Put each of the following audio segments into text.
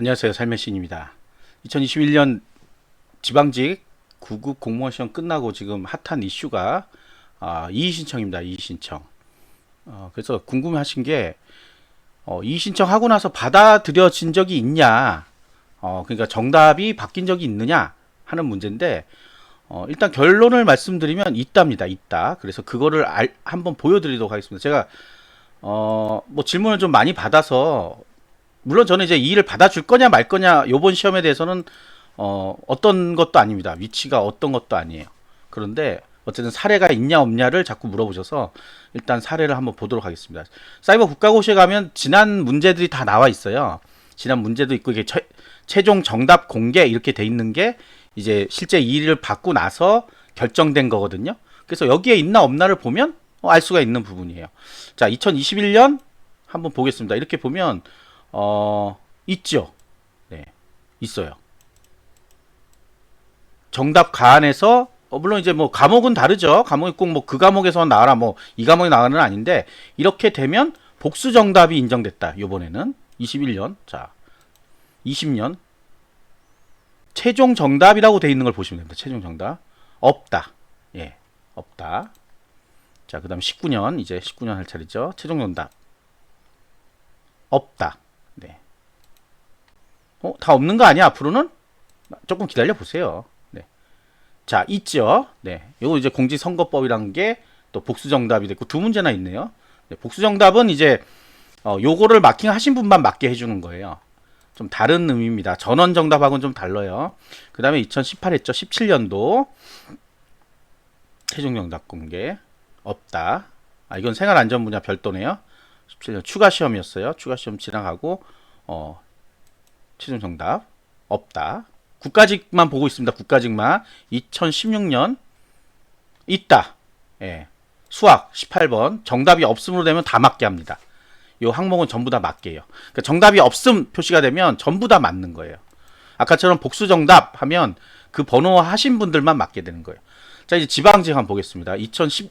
안녕하세요. 삶의 신입니다. 2021년 지방직 9급 공무원 시험 끝나고 지금 핫한 이슈가 아, 이의 신청입니다. 이의 신청. 어, 그래서 궁금해하신 게 어, 이의 신청 하고 나서 받아들여진 적이 있냐? 어, 그러니까 정답이 바뀐 적이 있느냐 하는 문제인데 어, 일단 결론을 말씀드리면 있답니다. 있다. 그래서 그거를 알, 한번 보여드리도록 하겠습니다. 제가 어, 뭐 질문을 좀 많이 받아서 물론 저는 이제 이 일을 받아줄 거냐 말 거냐 요번 시험에 대해서는 어, 어떤 것도 아닙니다. 위치가 어떤 것도 아니에요. 그런데 어쨌든 사례가 있냐 없냐를 자꾸 물어보셔서 일단 사례를 한번 보도록 하겠습니다. 사이버 국가고시에 가면 지난 문제들이 다 나와 있어요. 지난 문제도 있고 이게 최, 최종 정답 공개 이렇게 돼 있는 게 이제 실제 이 일을 받고 나서 결정된 거거든요. 그래서 여기에 있나 없나를 보면 어, 알 수가 있는 부분이에요. 자, 2021년 한번 보겠습니다. 이렇게 보면 어, 있죠. 네, 있어요. 정답 가안에서 어, 물론 이제 뭐 과목은 다르죠. 과목이 꼭 뭐 그 과목에서 나와라 뭐 이 과목이 나와는 아닌데 이렇게 되면 복수 정답이 인정됐다. 요번에는 21년. 자. 20년. 최종 정답이라고 돼 있는 걸 보시면 됩니다. 최종 정답. 없다. 예. 없다. 자, 그다음 19년 이제 19년 할 차례죠. 최종 정답. 없다. 네. 어, 다 없는 거 아니야? 앞으로는 조금 기다려 보세요. 네. 자, 있죠. 네. 요거 이제 공직선거법이란 게또 복수 정답이 됐고 두 문제나 있네요. 네, 복수 정답은 이제 어, 요거를 마킹하신 분만 맞게 해주는 거예요. 좀 다른 의미입니다. 전원 정답하고는 좀 달라요. 그 다음에 2018 했죠. 17년도 최종 정답 공개 없다. 아 이건 생활안전 분야 별도네요. 17년 추가 시험이었어요. 추가 시험 지나가고 어 최종 정답 없다. 국가직만 보고 있습니다. 국가직만 2016년 있다. 예. 수학 18번 정답이 없음으로 되면 다 맞게 합니다. 요 항목은 전부 다 맞게요. 그러니까 정답이 없음 표시가 되면 전부 다 맞는 거예요. 아까처럼 복수 정답 하면 그 번호 하신 분들만 맞게 되는 거예요. 자 이제 지방직 한번 보겠습니다. 2010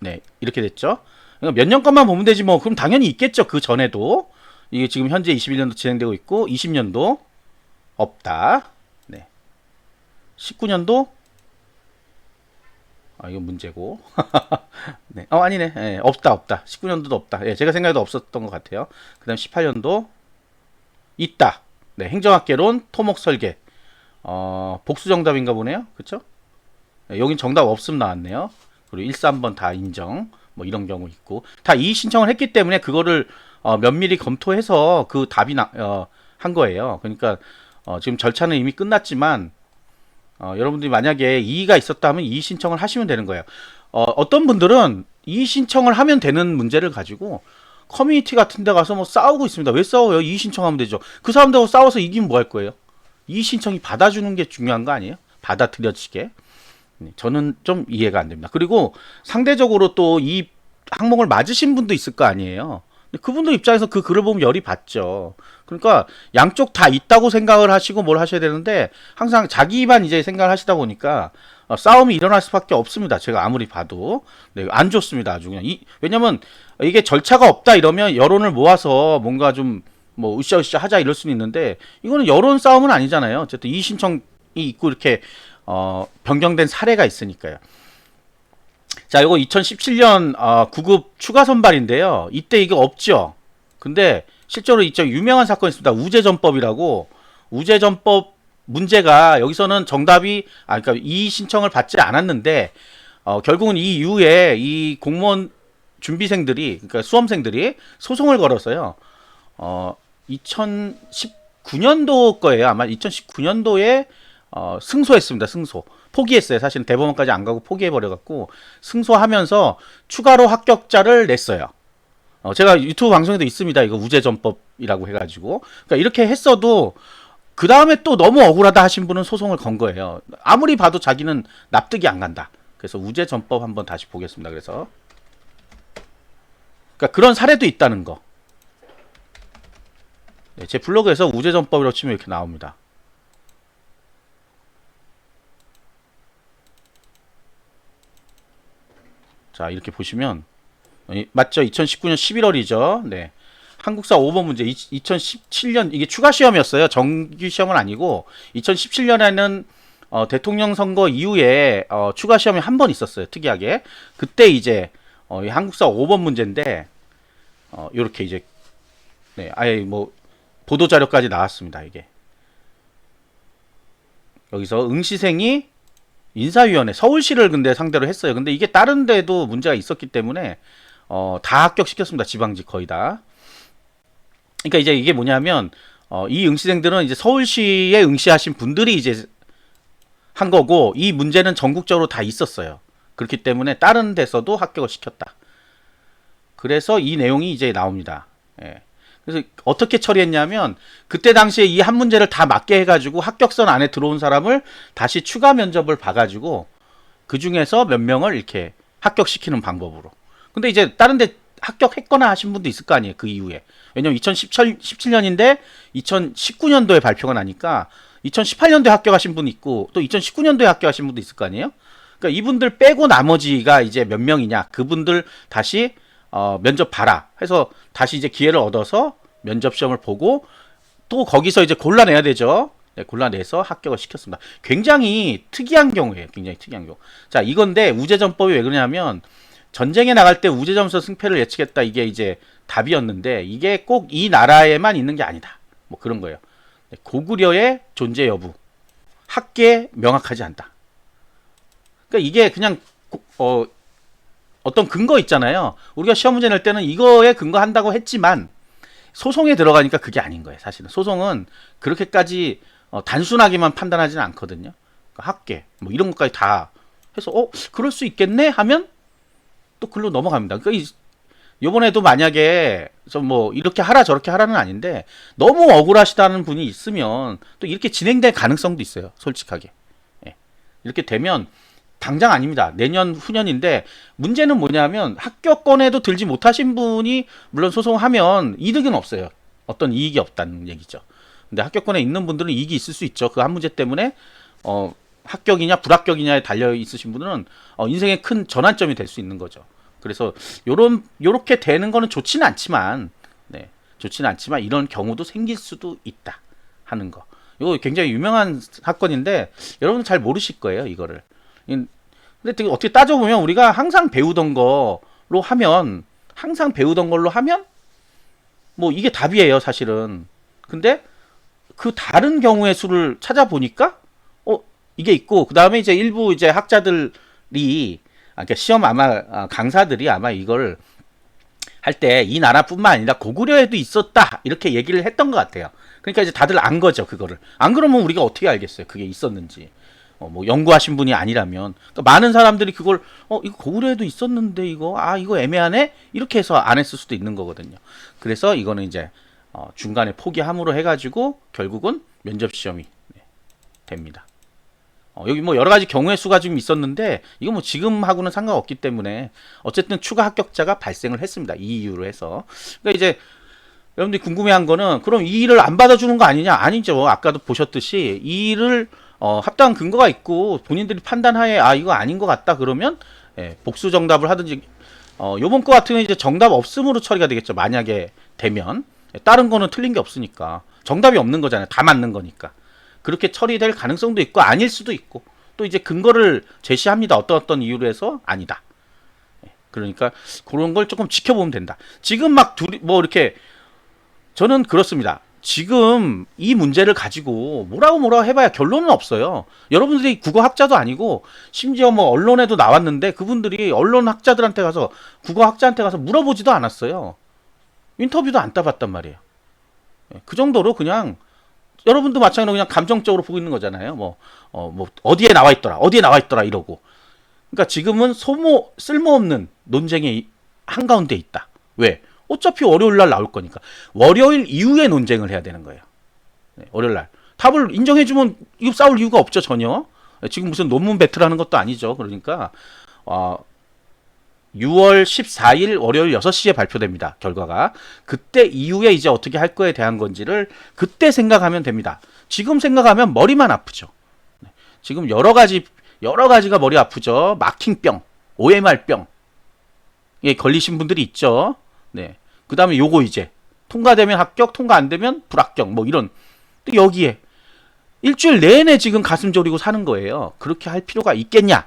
네, 이렇게 됐죠. 그러니까 몇 년 것만 보면 되지 뭐. 그럼 당연히 있겠죠. 그 전에도. 이게 지금 현재 21년도 진행되고 있고 20년도 없다. 네. 19년도 아, 이건 문제고. 네. 어, 아니네. 예, 없다, 없다. 19년도도 없다. 예, 제가 생각해도 없었던 것 같아요. 그 다음 18년도 있다. 네, 행정학개론, 토목 설계. 어, 복수 정답인가 보네요. 그쵸? 예, 여긴 정답 없음 나왔네요. 그리고 1, 3번 다 인정. 뭐 이런 경우 있고. 다 이의 신청을 했기 때문에 그거를 어, 면밀히 검토해서 그 답이 나, 어, 한 거예요. 그러니까 어, 지금 절차는 이미 끝났지만 어, 여러분들이 만약에 이의가 있었다면 이의 신청을 하시면 되는 거예요. 어, 어떤 분들은 이의 신청을 하면 되는 문제를 가지고 커뮤니티 같은 데 가서 뭐 싸우고 있습니다. 왜 싸워요? 이의 신청하면 되죠. 그 사람들하고 싸워서 이기면 뭐 할 거예요? 이의 신청이 받아주는 게 중요한 거 아니에요? 받아들여지게. 네, 저는 좀 이해가 안 됩니다. 그리고 상대적으로 또 이 항목을 맞으신 분도 있을 거 아니에요. 그분들 입장에서 그 글을 보면 열이 받죠. 그러니까 양쪽 다 있다고 생각을 하시고 뭘 하셔야 되는데 항상 자기만 이제 생각을 하시다 보니까 어, 싸움이 일어날 수밖에 없습니다. 제가 아무리 봐도 네, 안 좋습니다. 아주 그냥 이, 왜냐면 이게 절차가 없다 이러면 여론을 모아서 뭔가 좀 뭐 으쌰으쌰 하자 이럴 수는 있는데 이거는 여론 싸움은 아니잖아요. 어쨌든 이 신청이 있고 이렇게 어, 변경된 사례가 있으니까요. 자, 이거 2017년 어, 9급 추가 선발인데요. 이때 이게 없죠. 근데 실제로 있죠. 유명한 사건이 있습니다. 우제전법이라고 우제전법 문제가 여기서는 정답이 아 그러니까 이 신청을 받지 않았는데 어, 결국은 이 이후에 이 공무원 준비생들이 그러니까 수험생들이 소송을 걸었어요. 어, 2019년도 거예요. 아마 2019년도에 어, 승소했습니다. 승소. 포기했어요. 사실은 대법원까지 안 가고 포기해버려갖고 승소하면서 추가로 합격자를 냈어요. 어, 제가 유튜브 방송에도 있습니다. 이거 우제전법이라고 해가지고. 그러니까 이렇게 했어도 그 다음에 또 너무 억울하다 하신 분은 소송을 건 거예요. 아무리 봐도 자기는 납득이 안 간다. 그래서 우제전법 한번 다시 보겠습니다. 그래서. 그러니까 그런 사례도 있다는 거. 네, 제 블로그에서 우제전법이라고 치면 이렇게 나옵니다. 자, 이렇게 보시면 이- 맞죠? 2019년 11월이죠. 네. 한국사 5번 문제 2017년 이게 추가 시험이었어요. 정규 시험은 아니고 2017년에는 어, 대통령 선거 이후에 어, 추가 시험이 한 번 있었어요. 특이하게 그때 이제 어, 이 한국사 5번 문제인데 어, 이렇게 이제 네, 아예 뭐 보도 자료까지 나왔습니다. 이게 여기서 응시생이 인사위원회 서울시를 근데 상대로 했어요. 근데 이게 다른 데도 문제가 있었기 때문에 어, 다 합격시켰습니다. 지방직 거의 다. 그러니까 이제 이게 뭐냐면 어, 이 응시생들은 이제 서울시에 응시하신 분들이 이제 한 거고 이 문제는 전국적으로 다 있었어요. 그렇기 때문에 다른 데서도 합격을 시켰다. 그래서 이 내용이 이제 나옵니다. 예. 그래서 어떻게 처리했냐면 그때 당시에 이 한 문제를 다 맞게 해가지고 합격선 안에 들어온 사람을 다시 추가 면접을 봐가지고 그 중에서 몇 명을 이렇게 합격시키는 방법으로. 근데 이제 다른 데 합격했거나 하신 분도 있을 거 아니에요. 그 이후에. 왜냐면 2017년인데 2019년도에 발표가 나니까 2018년도에 합격하신 분 있고 또 2019년도에 합격하신 분도 있을 거 아니에요. 그러니까 이분들 빼고 나머지가 이제 몇 명이냐. 그분들 다시 어, 면접 봐라 해서 다시 이제 기회를 얻어서 면접 시험을 보고 또 거기서 이제 골라내야 되죠. 네, 골라내서 합격을 시켰습니다. 굉장히 특이한 경우예요. 굉장히 특이한 경우. 자, 이건데 우제전법이 왜 그러냐면 전쟁에 나갈 때 우제점수 승패를 예측했다. 이게 이제 답이었는데 이게 꼭 이 나라에만 있는 게 아니다. 뭐 그런 거예요. 네, 고구려의 존재 여부. 학계에 명확하지 않다. 그러니까 이게 그냥 고- 어 어떤 근거 있잖아요. 우리가 시험 문제 낼 때는 이거에 근거한다고 했지만 소송에 들어가니까 그게 아닌 거예요. 사실은 소송은 그렇게까지 어, 단순하게만 판단하지는 않거든요. 그러니까 학계 뭐 이런 것까지 다 해서 어 그럴 수 있겠네 하면 또 글로 넘어갑니다. 그러니까 이, 요번에도 만약에 좀 뭐 이렇게 하라 저렇게 하라는 아닌데 너무 억울하시다는 분이 있으면 또 이렇게 진행될 가능성도 있어요. 솔직하게 예. 이렇게 되면 당장 아닙니다. 내년 후년인데 문제는 뭐냐면 합격권에도 들지 못하신 분이 물론 소송하면 이득은 없어요. 어떤 이익이 없다는 얘기죠. 근데 합격권에 있는 분들은 이익이 있을 수 있죠. 그 한 문제 때문에 어 합격이냐 불합격이냐에 달려 있으신 분들은 어, 인생의 큰 전환점이 될 수 있는 거죠. 그래서 요런 요렇게 되는 거는 좋지는 않지만 네. 좋지는 않지만 이런 경우도 생길 수도 있다 하는 거. 이거 굉장히 유명한 사건인데 여러분 잘 모르실 거예요, 이거를. 인- 근데 되게 어떻게 따져보면 우리가 항상 배우던 거로 하면 항상 배우던 걸로 하면 뭐 이게 답이에요, 사실은. 근데 그 다른 경우의 수를 찾아보니까 어 이게 있고 그 다음에 이제 일부 이제 학자들이 아, 그러니까 시험 아마 아, 강사들이 아마 이걸 할 때 이 나라뿐만 아니라 고구려에도 있었다 이렇게 얘기를 했던 것 같아요. 그러니까 이제 다들 안 거죠 그거를. 안 그러면 우리가 어떻게 알겠어요 그게 있었는지. 어, 뭐 연구하신 분이 아니라면 그러니까 많은 사람들이 그걸 어 이거 고구려에도 있었는데 이거 아 이거 애매하네 이렇게 해서 안 했을 수도 있는 거거든요. 그래서 이거는 이제 어, 중간에 포기함으로 해가지고 결국은 면접 시험이 네, 됩니다. 어, 여기 뭐 여러 가지 경우의 수가 좀 있었는데 이거 뭐 지금하고는 상관없기 때문에 어쨌든 추가 합격자가 발생을 했습니다. 이 이유로 해서 그러니까 이제 여러분들이 궁금해한 거는 그럼 이 일을 안 받아주는 거 아니냐? 아니죠. 아까도 보셨듯이 이 일을 어, 합당한 근거가 있고 본인들이 판단하에 아 이거 아닌 것 같다 그러면 예, 복수 정답을 하든지 어, 요번 거 같은 경우는 이제 정답 없음으로 처리가 되겠죠. 만약에 되면 예, 다른 거는 틀린 게 없으니까 정답이 없는 거잖아요. 다 맞는 거니까 그렇게 처리될 가능성도 있고 아닐 수도 있고 또 이제 근거를 제시합니다. 어떤 어떤 이유로 해서 아니다. 예, 그러니까 그런 걸 조금 지켜보면 된다. 지금 막 둘이 뭐 이렇게 저는 그렇습니다. 지금 이 문제를 가지고 뭐라고 뭐라고 해봐야 결론은 없어요. 여러분들이 국어 학자도 아니고 심지어 뭐 언론에도 나왔는데 그분들이 언론 학자들한테 가서 국어 학자한테 가서 물어보지도 않았어요. 인터뷰도 안 따봤단 말이에요. 예, 그 정도로 그냥 여러분도 마찬가지로 그냥 감정적으로 보고 있는 거잖아요. 뭐, 어, 뭐, 어디에 나와 있더라, 어디에 나와 있더라, 이러고. 그러니까 지금은 소모, 쓸모없는 논쟁의 한가운데 있다. 왜? 어차피 월요일 날 나올 거니까. 월요일 이후에 논쟁을 해야 되는 거예요. 네, 월요일 날. 답을 인정해주면 이거 싸울 이유가 없죠, 전혀. 지금 무슨 논문 배틀하는 것도 아니죠. 그러니까, 어, 6월 14일 월요일 6시에 발표됩니다. 결과가. 그때 이후에 이제 어떻게 할 거에 대한 건지를 그때 생각하면 됩니다. 지금 생각하면 머리만 아프죠. 네, 지금 여러 가지 여러 가지가 머리 아프죠. 마킹병, OMR병. 예, 걸리신 분들이 있죠. 네. 그 다음에 요거 이제 통과되면 합격, 통과 안 되면 불합격. 뭐 이런. 또 여기에 일주일 내내 지금 가슴 졸이고 사는 거예요. 그렇게 할 필요가 있겠냐?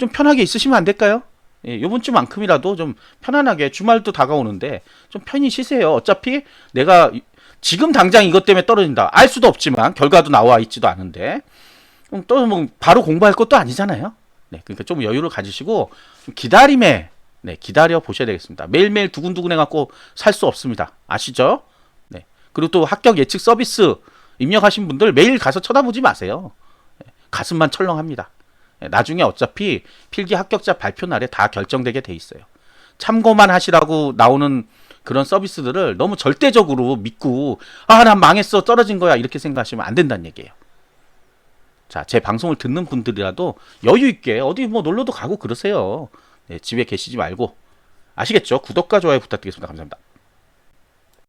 좀 편하게 있으시면 안 될까요? 예, 요번 주만큼이라도 좀 편안하게 주말도 다가오는데 좀 편히 쉬세요. 어차피 내가 이- 지금 당장 이것 때문에 떨어진다. 알 수도 없지만 결과도 나와 있지도 않은데 또 뭐 바로 공부할 것도 아니잖아요. 네, 그러니까 좀 여유를 가지시고 좀 기다림에 네, 기다려 보셔야 되겠습니다. 매일매일 두근두근 해갖고 살 수 없습니다. 아시죠? 네. 그리고 또 합격 예측 서비스 입력하신 분들 매일 가서 쳐다보지 마세요. 네, 가슴만 철렁합니다. 네, 나중에 어차피 필기 합격자 발표 날에 다 결정되게 돼 있어요. 참고만 하시라고 나오는 그런 서비스들을 너무 절대적으로 믿고 아, 난 망했어. 떨어진 거야. 이렇게 생각하시면 안 된다는 얘기예요. 자, 제 방송을 듣는 분들이라도 여유 있게 어디 뭐 놀러도 가고 그러세요. 네, 집에 계시지 말고 아시겠죠? 구독과 좋아요 부탁드리겠습니다. 감사합니다.